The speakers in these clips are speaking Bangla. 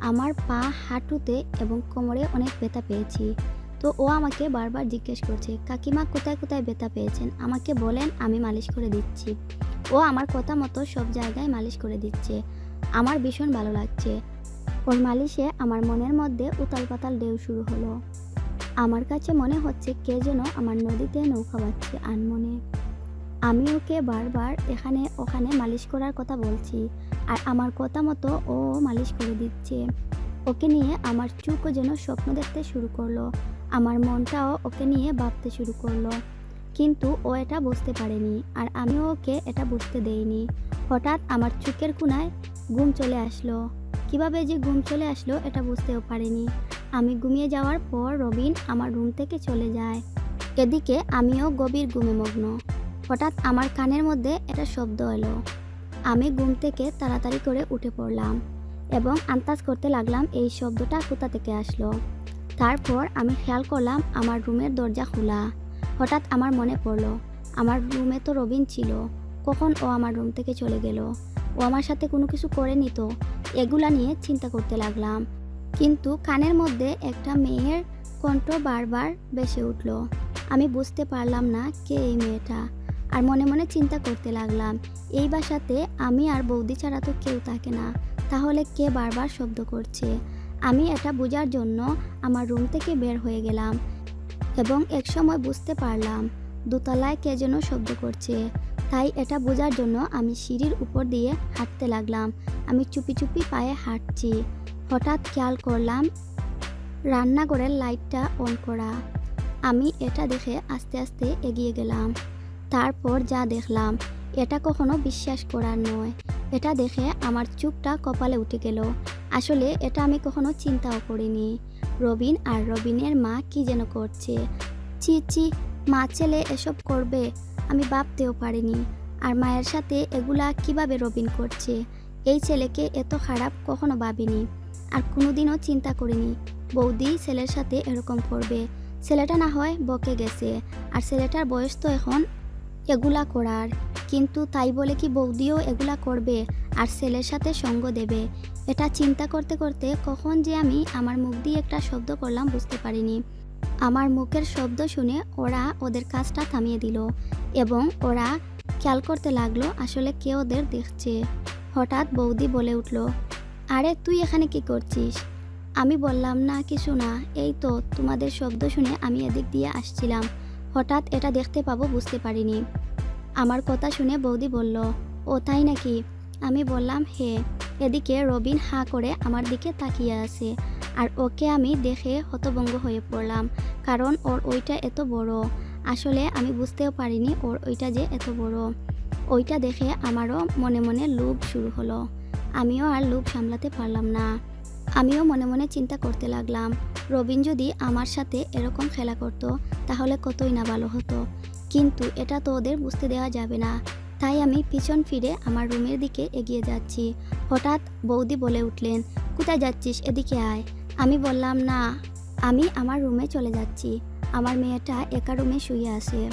আমার পা হাঁটুতে এবং কোমরে অনেক ব্যথা পেয়েছি। তো ও আমাকে বারবার জিজ্ঞেস করছে, কাকিমা, কোথায় কোথায় ব্যথা পেয়েছেন? আমাকে বলেন, আমি মালিশ করে দিচ্ছি। ও আমার কথা মতো সব জায়গায় মালিশ করে দিচ্ছে। আমার ভীষণ ভালো লাগছে। ওর মালিশে আমার মনের মধ্যে উতাল পাতাল ঢেউ শুরু হলো। আমার কাছে মনে হচ্ছে কে যেন আমার নদীতে নৌকা বাচ্ছে আনমনে। আমি ওকে বারবার এখানে, ওখানে মালিশ করার কথা বলছি, আর আমার কথা মতো ও মালিশ করে দিচ্ছে। ওকে নিয়ে আমার চুকও যেন স্বপ্ন দেখতে শুরু করল, আমার মনটাও ওকে নিয়ে ভাবতে শুরু করল। কিন্তু ও এটা বুঝতে পারেনি, আর আমিও ওকে এটা বুঝতে দেইনি। হঠাৎ আমার চুকের কোনায় ঘুম চলে আসলো। কীভাবে যে ঘুম চলে আসলো এটা বুঝতেও পারিনি। আমি ঘুমিয়ে যাওয়ার পর রবিন আমার রুম থেকে চলে যায়। এদিকে আমিও গভীর ঘুমে মগ্ন। হঠাৎ আমার কানের মধ্যে একটা শব্দ এলো। আমি ঘুম থেকে তাড়াতাড়ি করে উঠে পড়লাম এবং আন্দাজ করতে লাগলাম এই শব্দটা কোথা থেকে আসলো। তারপর আমি খেয়াল করলাম আমার রুমের দরজা খোলা। হঠাৎ আমার মনে পড়ল, আমার রুমে তো রবিন ছিল, কখন ও আমার রুম থেকে চলে গেল? ও আমার সাথে কোনো কিছু করেনি তো? এগুলা নিয়ে চিন্তা করতে লাগলাম। কিন্তু কানের মধ্যে একটা মেয়ের কণ্ঠ বারবার বেসে উঠল। আমি বুঝতে পারলাম না কে এই মেয়েটা। আর মনে মনে চিন্তা করতে লাগলাম, এই বাসাতে আমি আর বৌদি ছাড়া তো কেউ থাকে না, তাহলে কে বারবার শব্দ করছে? আমি এটা বোঝার জন্য আমার রুম থেকে বের হয়ে গেলাম এবং এক সময় বুঝতে পারলাম দোতলায় কে যেন শব্দ করছে, তাই এটা বোঝার জন্য আমি সিঁড়ির উপর দিয়ে হাঁটতে লাগলাম। আমি চুপি চুপি পায়ে হাঁটছি, হঠাৎ খেয়াল করলাম রান্নাঘরের লাইটটা অন করা। আমি এটা দেখে আস্তে আস্তে এগিয়ে গেলাম। তারপর যা দেখলাম, এটা কখনো বিশ্বাস করার নয়। এটা দেখে আমার চুপটা কপালে উঠে গেল। আসলে এটা আমি কখনো চিন্তাও করিনি। রবিন আর রবিনের মা কি যেন করছে? চি চি মা, ছেলে এসব করবে? আমি ভাবতেও পারিনি। আর মায়ের সাথে এগুলা কীভাবে রবিন করছে? এই ছেলেকে এত খারাপ কখনো ভাবিনি। আর কোনোদিনও চিন্তা করিনি। বৌদি ছেলের সাথে এরকম করবে। ছেলেটা না হয় বকে গেছে। আর ছেলেটার বয়স তো এখন এগুলা করার। কিন্তু তাই বলে কি বৌদিও এগুলা করবে আর ছেলের সাথে সঙ্গ দেবে? এটা চিন্তা করতে করতে কখন যে আমি আমার মুখ দিয়ে একটা শব্দ করলাম বুঝতে পারিনি। আমার মুখের শব্দ শুনে ওরা ওদের কাজটা থামিয়ে দিল এবং ওরা খেয়াল করতে লাগল আসলে কে ওদের দেখছে। হঠাৎ বৌদি বলে উঠল, আরে, তুই এখানে কি করছিস? আমি বললাম, না, কিছু না। এই তো তোমাদের শব্দ শুনে আমি এদিক দিয়ে আসছিলাম। হঠাৎ এটা দেখতে পাবো, বুঝতে পারিনি। আমার কথা শুনে বৌদি বলল, ও তাই নাকি? আমি বললাম, হে, এদিকে রবিন হাঁ করে আমার দিকে তাকিয়ে আছে, আর ওকে আমি দেখে হতভঙ্গ হয়ে পড়লাম, কারণ ওর ওইটা এত বড়। আসলে আমি বুঝতেও পারিনি ওর ওইটা যে এত বড়। ওইটা দেখে আমারও মনে মনে লোভ শুরু হলো। আমিও আর লোভ সামলাতে পারলাম না। আমিও মনে মনে চিন্তা করতে লাগলাম, রবিন যদি আমার সাথে এরকম খেলা করতো, তাহলে কতই না ভালো হতো। কিন্তু এটা তো ওদের বুঝতে দেওয়া যাবে না। তাই আমি পিছন ফিরে আমার রুমের দিকে এগিয়ে যাচ্ছি। হঠাৎ বৌদি বলে উঠলেন, কোথায় যাচ্ছিস? এদিকে আয়। আমি বললাম, না, আমি আমার রুমে চলে যাচ্ছি। আমার মেয়েটা একা রুমে শুয়ে আছে।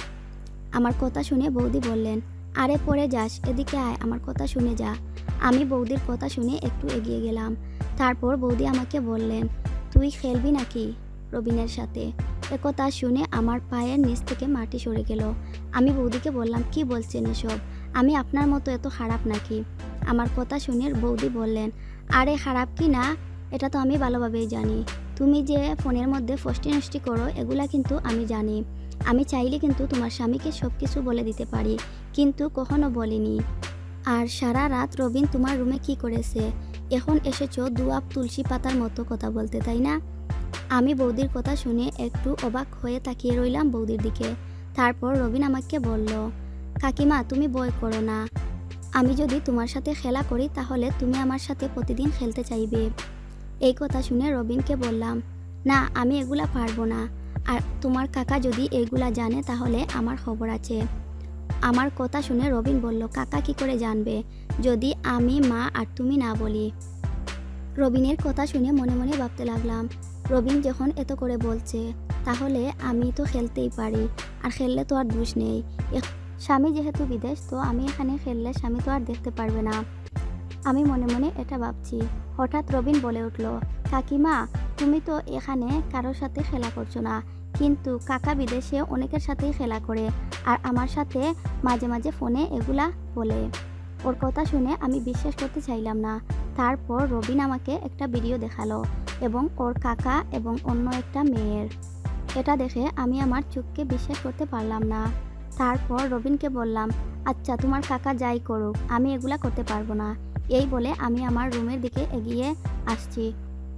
আমার কথা শুনে বৌদি বললেন, আরে পরে যাস, এদিকে আয়, আমার কথা শুনে যা। আমি বৌদির কথা শুনে একটু এগিয়ে গেলাম। তারপর বৌদি আমাকে বললেন, তুই খেলবি নাকি? রবিনের সাথে। একথা শুনে আমার পায়ের নিচ থেকে মাটি সরে গেল। আমি বৌদিকে বললাম, কি বলছেন এসব? আমি আপনার মতো এত খারাপ নাকি? আমার কথা শুনে বৌদি বললেন, আরে খারাপ কি না? এটা তো আমি ভালোভাবেই জানি। তুমি যে ফোনের মধ্যে ফষ্টি নষ্টি করো, এগুলা কিন্তু আমি জানি। আমি চাইলে কিন্তু তোমার স্বামীকে সব কিছু বলে দিতে পারি, কিন্তু কখনো বলিনি। আর সারা রাত রবিন তোমার রুমে কি করেছে? এখন এসেছ দুয়াব তুলসী পাতার মতো কথা বলতে, তাই না? আমি বৌদির কথা শুনে একটু অবাক হয়ে তাকিয়ে রইলাম বৌদির দিকে। তারপর রবিন আমাকে বলল, কাকিমা, তুমি বই করো না। আমি যদি তোমার সাথে খেলা করি তাহলে তুমি আমার সাথে প্রতিদিন খেলতে চাইবে। এই কথা শুনে রবিনকে বললাম, না, আমি এগুলা পারব না। আর তোমার কাকা যদি এগুলা জানে তাহলে আমার খবর আছে। আমার কথা শুনে রবিন বলল, কাকা কি করে জানবে যদি আমি মা আর তুমি না বলি? রবিনের কথা শুনে মনে মনে ভাবতে লাগলাম রবিন যখন এত করে বলছে, তাহলে আমি তো খেলতেই পারি, আর খেললে তো আর দোষ নেই। স্বামী যেহেতু বিদেশ, তো আমি এখানে খেললে স্বামী তো আর দেখতে পারবে না। আমি মনে মনে এটা ভাবছি। হঠাৎ রবিন বলে উঠল, কাকিমা, তুমি তো এখানে কারোর সাথে খেলা করছ না। কিন্তু কাকা বিদেশে অনেকের সাথেই খেলা করে, আর আমার সাথে মাঝে মাঝে ফোনে এগুলা বলে। ওর কথা শুনে আমি বিশ্বাস করতে চাইলাম না। তারপর রবিন আমাকে একটা ভিডিও দেখাল। এবং ওর কাকা এবং অন্য একটা মেয়ের। এটা দেখে আমি আমার চোখকে বিশ্বাস করতে পারলাম না। তারপর রবিনকে বললাম আচ্ছা তোমার কাকা যাই করুক, আমি এগুলা করতে পারব না। এই বলে আমি আমার রুমের দিকে এগিয়ে আসছি।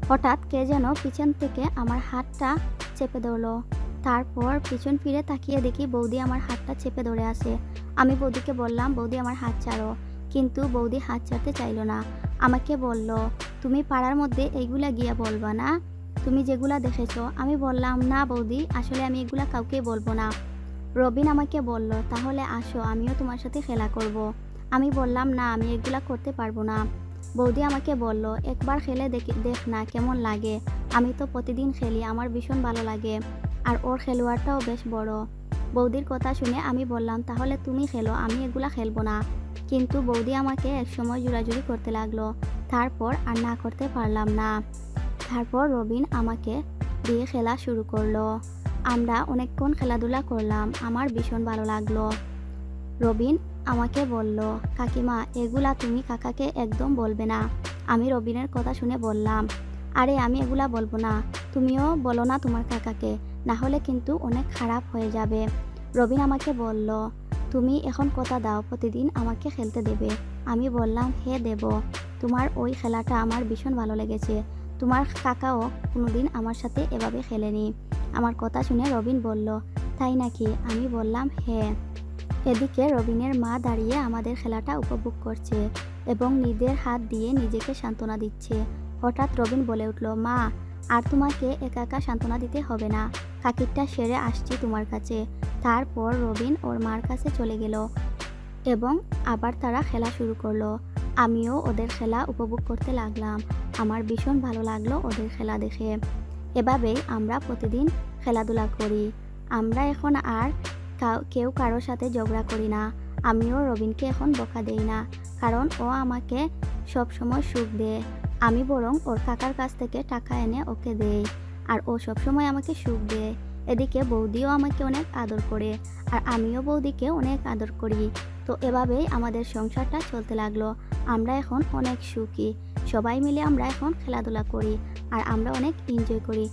হঠাৎ কে যেন পিছন থেকে আমার হাতটা চেপে ধরলো। তারপর পিছন ফিরে তাকিয়ে দেখি বৌদি আমার হাতটা চেপে ধরে আছে। আমি বৌদিকে বললাম, বৌদি আমার হাত ছাড়ো। কিন্তু বৌদি হাত ছাড়তে চাইলো না। আমাকে বলল তুমি পাড়ার মধ্যে এইগুলা গিয়া বলবা না। তুমি যেগুলা দেখেছ, আমি বললাম, না বৌদি, আসলে আমি এগুলা কাউকে বলব না। রবিন আমাকে বলল, তাহলে আসো, আমিও তোমার সাথে খেলা করব। আমি বললাম, না, আমি এগুলা করতে পারব না। বৌদি আমাকে বলল, একবার খেলে দেখ না কেমন লাগে। আমি তো প্রতিদিন খেলি, আমার ভীষণ ভালো লাগে। আর ওর খেলোয়াড়টাও বেশ বড়। বৌদির কথা শুনে আমি বললাম, তাহলে তুমি খেলো, আমি এগুলা খেলব না। কিন্তু বৌদি আমাকে একসময় জোরাজুরি করতে লাগল। তারপর আর না করতে পারলাম না। তারপর রবিন আমাকে দিয়ে খেলা শুরু করল। আমরা অনেকক্ষণ খেলাধুলা করলাম, আমার ভীষণ ভালো লাগল। রবিন আমাকে বলল, কাকিমা, এগুলা তুমি কাকাকে একদম বলবে না। আমি রবিনের কথা শুনে বললাম, আরে, আমি এগুলা বলব না। তুমিও বলো না তোমার কাকাকে, না হলে কিন্তু অনেক খারাপ হয়ে যাবে। রবিন আমাকে বলল, তুমি এখন কথা দাও, প্রতিদিন আমাকে খেলতে দেবে। আমি বললাম হে দেব। তোমার ওই খেলাটা আমার ভীষণ ভালো লেগেছে। তোমার কাকাও কোনোদিন আমার সাথে এভাবে খেলেনি। আমার কথা শুনে রবিন বলল, তাই নাকি? আমি বললাম হ্যাঁ। এদিকে রবিনের মা দাঁড়িয়ে আমাদের খেলাটা উপভোগ করছে এবং নিজের হাত দিয়ে নিজেকে সান্ত্বনা দিচ্ছে। হঠাৎ রবিন বলে উঠল, মা, আর তোমাকে একা একা সান্ত্বনা দিতে হবে না। কাকিরটা সেরে আসছি তোমার কাছে। তারপর রবিন ওর মার কাছে চলে গেল এবং আবার তারা খেলা শুরু করল। আমিও ওদের খেলা উপভোগ করতে লাগলাম। আমার ভীষণ ভালো লাগল ওদের খেলা দেখে। এভাবেই আমরা প্রতিদিন খেলাধুলা করি। আমরা এখন আর কেউ কারোর সাথে ঝগড়া করি না। আমিও রবিনকে এখন বকা দেই না, কারণ ও আমাকে সব সময় সুখ দেয়। আমি বরং ওর কাকার কাছ থেকে টাকা এনে ওকে দেই, আর ও সব সময় আমাকে সুখ দেয়। এদিকে বৌদিও আমাকে অনেক আদর করে, আর আমিও বৌদিকে অনেক আদর করি। তো এভাবেই আমাদের সংসারটা চলতে লাগল। আমরা এখন অনেক সুখী। সবাই মিলে আমরা এখন খেলাধুলা করি, আর আমরা অনেক এনজয় করি।